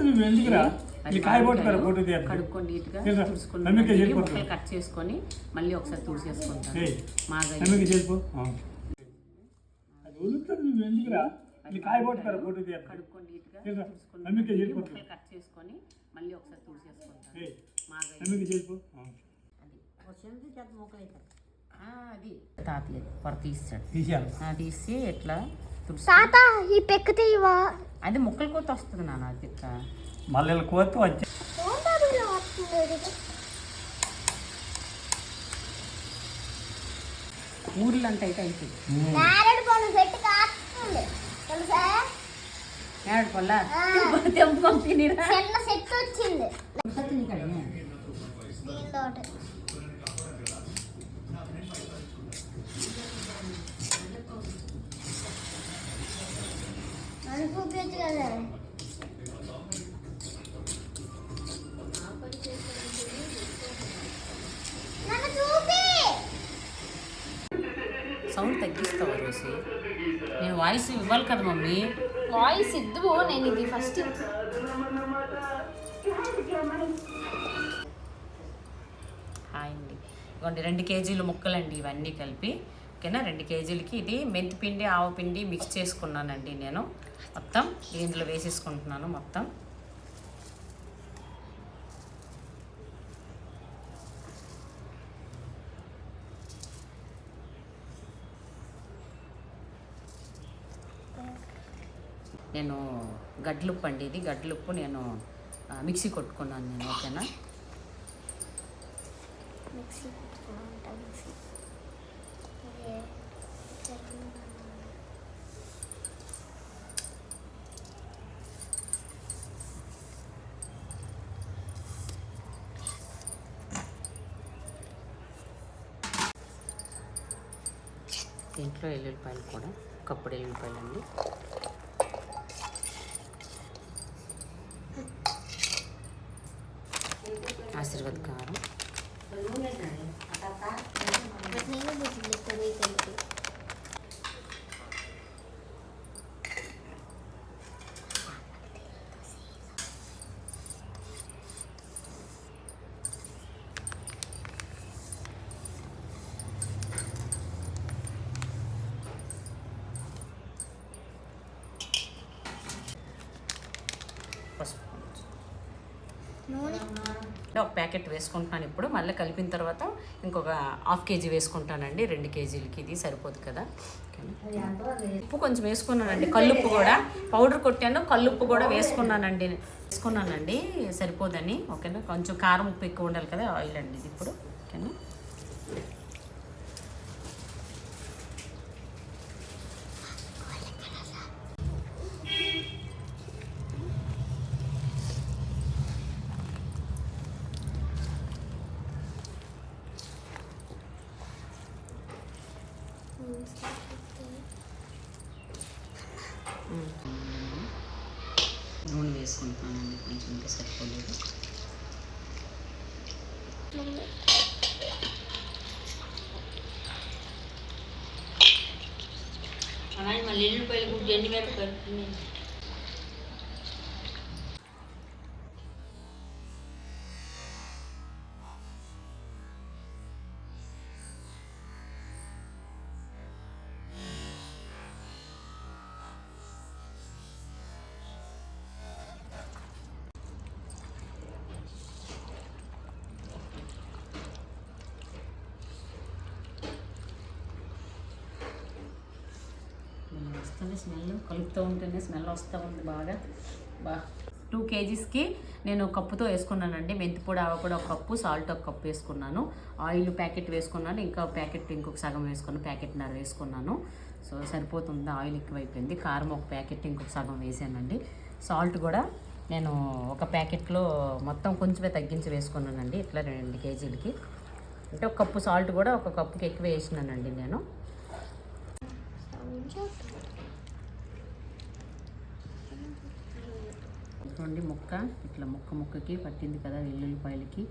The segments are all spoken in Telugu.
నువ్వు ఎందుకురా? ఫోటో తీయాలి కడుక్కొని నీట్గా? తుడుచుకుని. ముక్కలు కట్ చేసుకొని మళ్ళీ ఒకసారి మాగా నమ్మిక చేసుకో. అది నువ్వు ఎందుకురా? ఫోటో కడుక్కొని నీట్గా తెలుసా? తుడుచుకుని నమ్మిక ఇవి చేసుకో. ముక్కలు కట్ చేసుకొని మళ్ళీ ఒకసారి మాగా నమ్మిక చేసుకో అది. పొర తీస్తాడు. ఆ, తీసి ఎట్లా తాత ఈ పెక్క తీయవా? అది ముక్కల కోత వస్తుంది నాన్న అది. మళ్ళీ కోత వచ్చి ఊర్లో అంత అయితే అయిపోయింది. నేరేడు పండు చెట్టు కాస్తుంది. తెలుసా? చిన్న చెట్టు వచ్చింది. చూపించు కదా సౌండ్ తగ్గిస్తావా రోసి? నేను వాయిస్ ఇవ్వాలి కదా మమ్మీ. వాయిస్ ఇద్దు నేను ఇది ఫస్ట్ హాయ్ అండి. ఇదిగోండి రెండు కేజీలు ముక్కలండి ఇవన్నీ కలిపి. ఓకేనా? రెండు కేజీలకి ఇది మెంతిపిండి ఆవపిండి మిక్స్ చేసుకున్నానండి నేను. మొత్తం దీంట్లో వేసేసుకుంటున్నాను మొత్తం. నేను గడ్లుప్పు అండి ఇది. గడ్లుప్పు నేను మిక్సీ కొట్టుకున్నాను నేను ఓకేనా? Mixie mixie. దీంట్లో ఎల్లుల్లిపాయలు కూడా కప్పుడు ఎల్లుల్లిపాయలు అండి ఆశీర్వాద్ కారం బట్ నేను బుద్ధి తెలియ తెలియదు పసుపు కొంచెం. నూనె అంటే ఒక ప్యాకెట్ వేసుకుంటున్నాను ఇప్పుడు. మళ్ళీ కలిపిన తర్వాత ఇంకొక హాఫ్ కేజీ వేసుకుంటానండి. రెండు కేజీలకి ఇది సరిపోదు కదా. ఉప్పు కొంచెం వేసుకున్నానండి. కల్లుప్పు కూడా. పౌడర్ కొట్టాను. కల్లుప్పు కూడా వేసుకున్నానండి. వేసుకున్నానండి. సరిపోదని. ఓకేనా? కొంచెం కారం ఉప్పు ఎక్కువ ఉండాలి కదా ఆయిల్ అండి ఇది ఇప్పుడు. ఓకేనా నూనె వేసుకుంటున్నానండి కొంచెం ఇంకా సరిపోలేదు మళ్ళీ ఎల్లుల్లిపాయలు గుడ్డు ఎండి మిరపకాయలు వస్తుంది స్మెల్. కలుపుతూ ఉంటేనే స్మెల్ వస్తూ ఉంది బాగా. బాగా టూ కేజీస్కి నేను కప్పుతో వేసుకున్నానండి. మెంతిపొడి ఆవపొడి ఒక కప్పు సాల్ట్ ఒక కప్పు వేసుకున్నాను. ఆయిల్ ప్యాకెట్ వేసుకున్నాను. ఇంకా ప్యాకెట్ ఇంకొక సగం వేసుకున్నాను. ప్యాకెట్న్నర వేసుకున్నాను. సో సరిపోతుంది? ఆయిల్ ఎక్కువైపోయింది. కారం ఒక ప్యాకెట్ ఇంకొక సగం వేసానండి. సాల్ట్ కూడా నేను ఒక ప్యాకెట్లో మొత్తం కొంచెమే తగ్గించి వేసుకున్నానండి. ఇట్లా రెండు కేజీలకి. అంటే ఒక కప్పు సాల్ట్ కూడా ఒక కప్పుకి ఎక్కువ వేసినానండి నేను. ఇటువంటి ముక్క ఇట్లా ముక్క ముక్కకి పట్టింది కదా వెల్లుల్లిపాయలకి.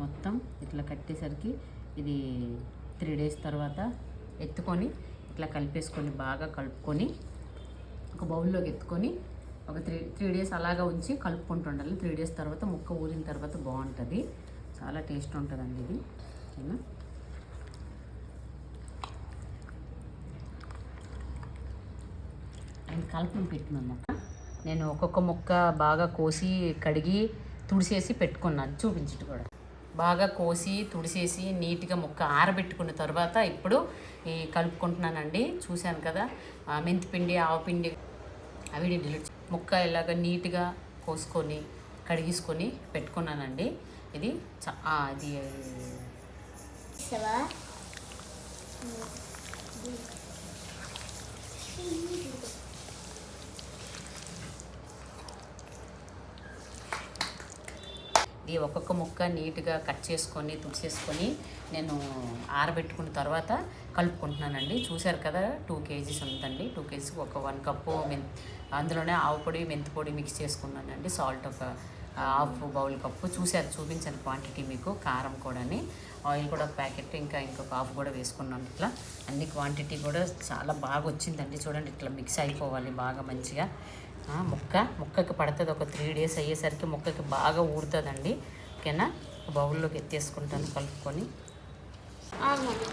మొత్తం ఇట్లా కట్టేసరికి ఇది త్రీ డేస్ తర్వాత ఎత్తుకొని ఇట్లా కలిపేసుకొని బాగా కలుపుకొని ఒక బౌల్లోకి ఎత్తుకొని ఒక త్రీ త్రీ డేస్ అలాగా ఉంచి కలుపుకుంటుండాలి. త్రీ డేస్ తర్వాత ముక్క ఊరిన తర్వాత బాగుంటుంది. చాలా టేస్ట్ ఉంటుందండి ఇది. ఓకేనా? అండ్ కలుపుని పెట్టిన మొక్క నేను ఒక్కొక్క ముక్క బాగా కోసి కడిగి తుడిసేసి పెట్టుకున్నాను చూపించట్టు కూడా. బాగా కోసి తుడిసేసి నీట్గా ముక్క ఆరబెట్టుకున్న తర్వాత ఇప్పుడు ఈ కలుపుకుంటున్నానండి. చూశాను కదా ఆ, మెంతిపిండి ఆవపిండి అవి డిలీట్ ముక్క ఇలాగ నీట్గా కోసుకొని కడిగేసుకొని పెట్టుకున్నానండి. ఇది చ- ఇది ఒక్కొక్క ముక్క నీట్గా కట్ చేసుకొని తుడిచేసుకొని నేను ఆరబెట్టుకున్న తర్వాత కలుపుకుంటున్నానండి. చూశారు కదా టూ కేజీస్ ఉందండి. టూ కేజీస్ ఒక వన్ కప్పు మెన్ అందులోనే ఆవు పొడి మెంతి పొడి మిక్స్ చేసుకున్నానండి. సాల్ట్ ఒక హాఫ్ బౌల్ కప్పు. చూశారు చూపించాను క్వాంటిటీ మీకు కారం కూడాని. ఆయిల్ కూడా ఒక ప్యాకెట్ ఇంకా ఇంకొక హాఫ్ కూడా వేసుకున్నాను ఇట్లా. అన్ని క్వాంటిటీ కూడా చాలా బాగా వచ్చిందండి. చూడండి ఇట్లా మిక్స్ అయిపోవాలి బాగా మంచిగా. ముక్క. ముక్కకి పడుతుంది. ఒక త్రీ డేస్ అయ్యేసరికి ముక్కకి బాగా ఊడుతుందండి ఓకేనా? బౌల్లోకి ఎత్తేసుకుంటాను కలుపుకొని.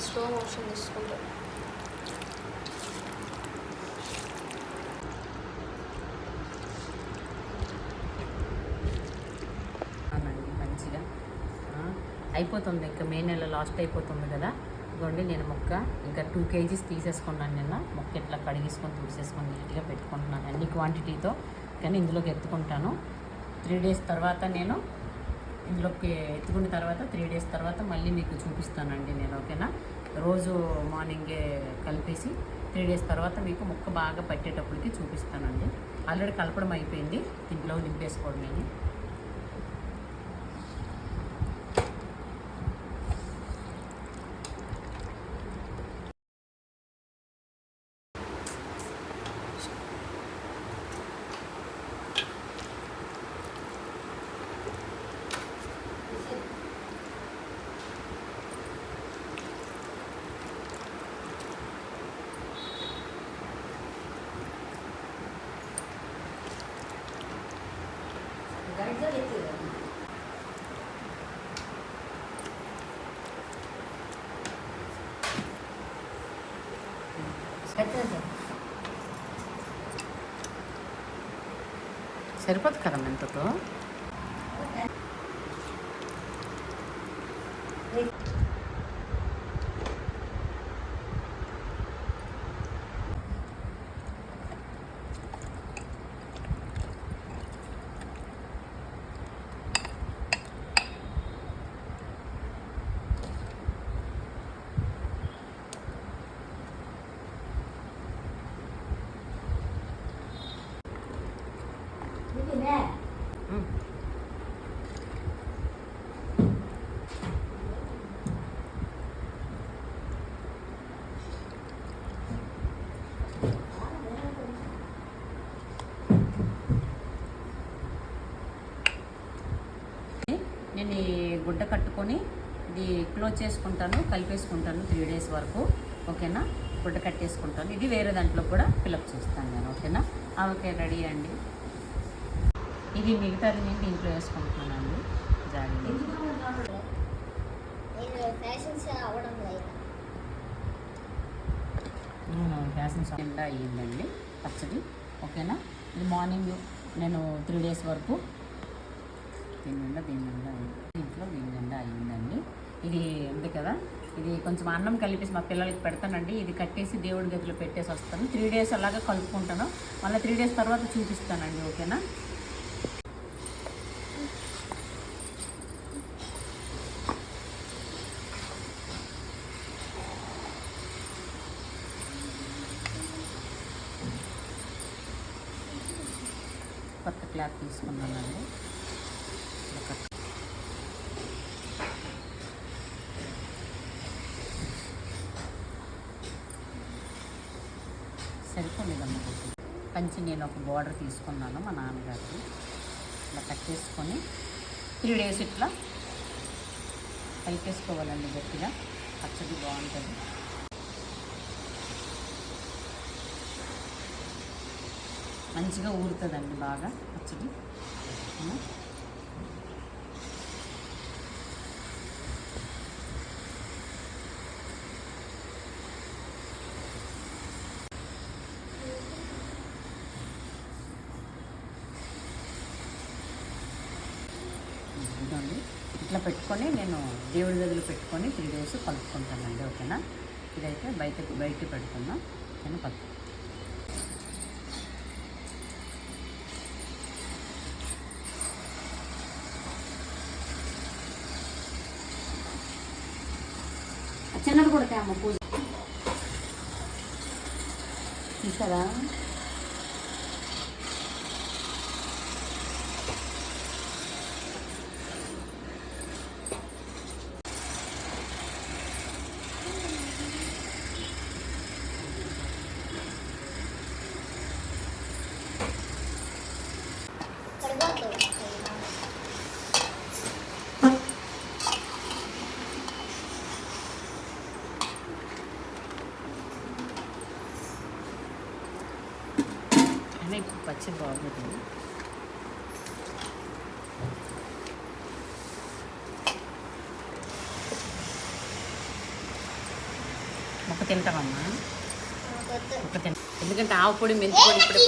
స్లో మోషన్ తీసుకుంటాను అయిపోతుంది. ఇంకా మే నెల లాస్ట్ అయిపోతుంది కదా? ఇదిగోండి నేను మొక్క ఇంకా టూ కేజీస్ తీసేసుకున్నాను నిన్న. మొక్క ఇట్లా కడిగేసుకొని తుడిసేసుకొని నీట్గా పెట్టుకుంటున్నాను. అన్ని క్వాంటిటీతో కానీ ఇందులోకి ఎత్తుకుంటాను. త్రీ డేస్ తర్వాత నేను ఇందులోకి ఎత్తుకున్న తర్వాత త్రీ డేస్ తర్వాత మళ్ళీ మీకు చూపిస్తానండి నేను ఓకేనా? రోజు మార్నింగే కలిపేసి త్రీ డేస్ తర్వాత మీకు ముక్క బాగా పట్టేటప్పటికి చూపిస్తానండి. ఆల్రెడీ కలపడం అయిపోయింది. దీంట్లో నింపేసుకోవడం నేను సరిపోదు కదా మెంతతో ఉమ్. నేను ఈ కట్టుకొని ఇది క్లోజ్ చేసుకుంటాను కలిపేసుకుంటాను త్రీ డేస్ వరకు ఓకేనా? గుడ్డ కట్టేసుకుంటాను. ఇది వేరే దాంట్లో కూడా ఫిలప్ చేస్తాను నేను ఓకేనా? ఓకే రెడీ అండి. ఇది మిగతాది నేను దీంట్లో వేసుకుంటున్నానండి లేదు. ఫ్యాషన్ షాప్ అయ్యిందండి పచ్చడి ఓకేనా? ఇది మార్నింగ్ నేను త్రీ డేస్ వరకు దీని నిండా దీని నిండా అయ్యింది. దీంట్లో దీని నిండా అయ్యిందండి. ఇది ఉంది కదా? ఇది కొంచెం అన్నం కలిపేసి మా పిల్లలకి పెడతానండి. ఇది కట్టేసి దేవుడి గదిలో పెట్టేసి వస్తాను. త్రీ డేస్ అలాగా కలుపుకుంటాను. మళ్ళీ త్రీ డేస్ తర్వాత చూపిస్తానండి ఓకేనా? కొత్త క్లాత్ తీసుకున్నానండి ఇలా కట్ సరిపోలేదమ్మ కొద్ది ఒక బార్డర్ తీసుకున్నాను మా నాన్నగారికి. ఇలా కట్ చేసుకొని త్రీ డేస్ ఇట్లా కలిపేసుకోవాలండి గట్టిగా. పచ్చడి బాగుంటుంది. మంచిగా ఊరుతుందండి బాగా పచ్చడి ఉం. ఇదిగోండి ఇట్లా పెట్టుకొని నేను దేవుడి గదిలో పెట్టుకొని త్రీ డేస్ కలుపుకుంటానండి ఓకేనా? ఇదైతే బయటకు బయట పెడుతున్నాం. నేను కలుపు చిన్నది కూడా అమ్మ పూజ. చూసారా సరిపోతుంది పచ్చి బాగుంటుంది మొక్క తింటామమ్మా మొక్క తింటా. ఎందుకంటే ఆవు పొడి మెంతి పొడి ఇప్పుడే